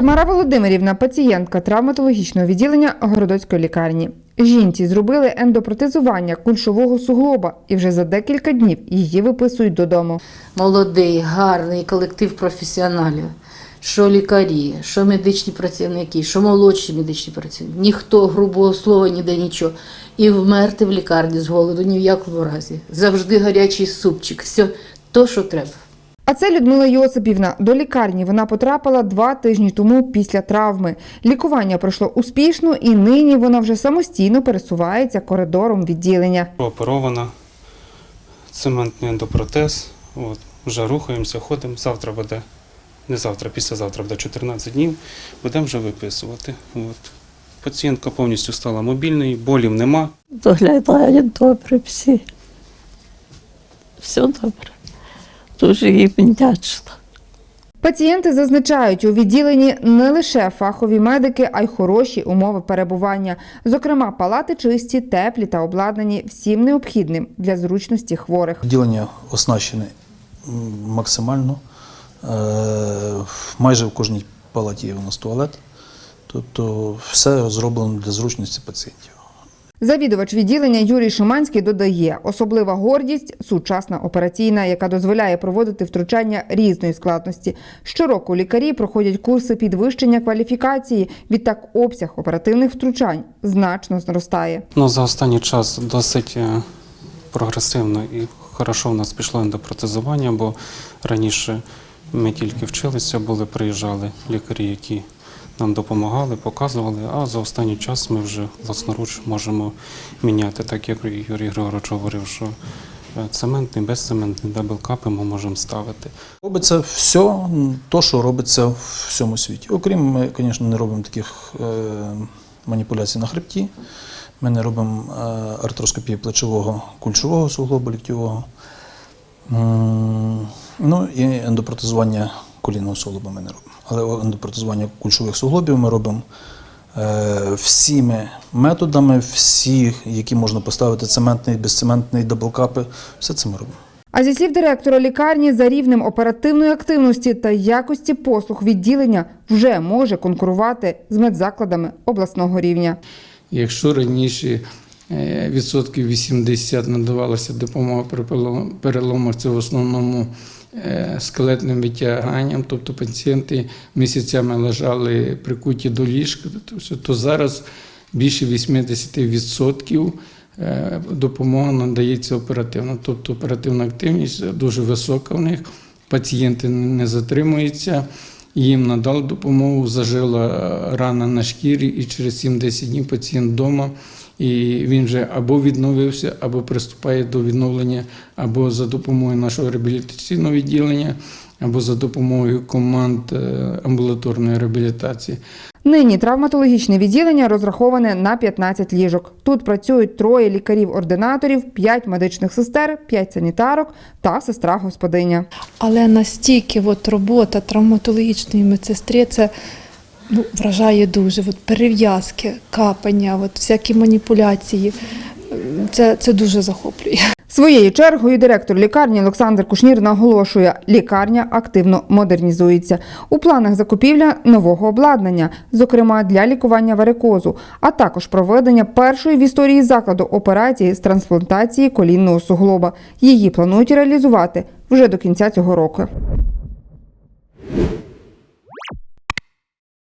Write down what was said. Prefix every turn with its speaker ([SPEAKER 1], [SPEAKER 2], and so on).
[SPEAKER 1] Тамара Володимирівна, пацієнтка травматологічного відділення Городоцької лікарні. Жінці зробили ендопротезування кульшового суглоба, і вже за декілька днів її виписують додому.
[SPEAKER 2] молодий, гарний колектив професіоналів. Що лікарі, що медичні працівники, що молодші медичні працівники. Ніхто грубого слова ніде нічого. І вмерти в лікарні з голоду ні в якому разі. Завжди гарячий супчик. Все то, що треба.
[SPEAKER 1] А це Людмила Йосипівна. До лікарні вона потрапила два тижні тому після травми. Лікування пройшло успішно, і нині вона вже самостійно пересувається коридором відділення.
[SPEAKER 3] Оперована, цементний ендопротез. От, вже рухаємося, ходимо. Завтра буде, не завтра, післязавтра буде 14 днів, будемо вже виписувати. От. Пацієнтка повністю стала мобільною, болів нема.
[SPEAKER 4] доглядають добре всі. Все добре. Дуже їм вдячна.
[SPEAKER 1] Пацієнти зазначають, у відділенні не лише фахові медики, а й хороші умови перебування. Зокрема, палати чисті, теплі та обладнані всім необхідним для зручності хворих.
[SPEAKER 5] Відділення оснащене максимально. Е, Майже в кожній палаті є у нас туалет. Тобто все зроблено для зручності пацієнтів.
[SPEAKER 1] Завідувач відділення Юрій Шиманський додає, особлива гордість сучасна операційна, яка дозволяє проводити втручання різної складності. Щороку лікарі проходять курси підвищення кваліфікації. Відтак обсяг оперативних втручань значно зростає.
[SPEAKER 3] Ну, за останній час досить е, прогресивно і хорошо в нас пішло ендопротезування, бо раніше ми тільки вчилися, були, приїжджали лікарі, які нам допомагали, показували, а за останній час ми вже власноруч можемо міняти, так як Юрій Григорович говорив, що е, цементний, безцементний, даблкапи ми можемо ставити.
[SPEAKER 5] Робиться все, то, що робиться в всьому світі. Окрім, ми, звісно, не робимо таких е, маніпуляцій на хребті. Ми не робимо е, артроскопії плечового кульшового суглобу ліктьового. Ну і ендопротезування колінного суглоба ми не робимо. Але ендопротезування кульшових суглобів ми робимо е, всіми методами, всі, які можна поставити, цементний, безцементний, даблкапи, все це ми робимо.
[SPEAKER 1] А зі слів директора лікарні, за рівнем оперативної активності та якості послуг відділення вже може конкурувати з медзакладами обласного рівня.
[SPEAKER 6] Якщо раніше е, відсотків 80 надавалася допомога при переломах, це в основному скелетним витяганням, тобто пацієнти місяцями лежали прикуті до ліжка, то, зараз більше 80% е, допомога надається оперативно. Тобто оперативна активність дуже висока в них, пацієнти не затримуються. Їм надали допомогу, зажила е, рана на шкірі, і через 7-10 днів пацієнт вдома. І він вже або відновився, або приступає до відновлення, або за допомогою нашого реабілітаційного відділення, або за допомогою команд е, амбулаторної реабілітації.
[SPEAKER 1] Нині травматологічне відділення розраховане на 15 ліжок. Тут працюють троє лікарів-ординаторів, 5 медичних сестер, 5 санітарок та сестра-господиня.
[SPEAKER 7] Але настільки от робота травматологічної медсестри це ну, вражає дуже. От перев'язки, капання, от всякі маніпуляції. Це, це дуже захоплює.
[SPEAKER 1] Своєю чергою директор лікарні Олександр Кушнір наголошує, лікарня активно модернізується. У планах закупівля нового обладнання, зокрема для лікування варикозу, а також проведення першої в історії закладу операції з трансплантації колінного суглоба. Її планують реалізувати вже до кінця цього року.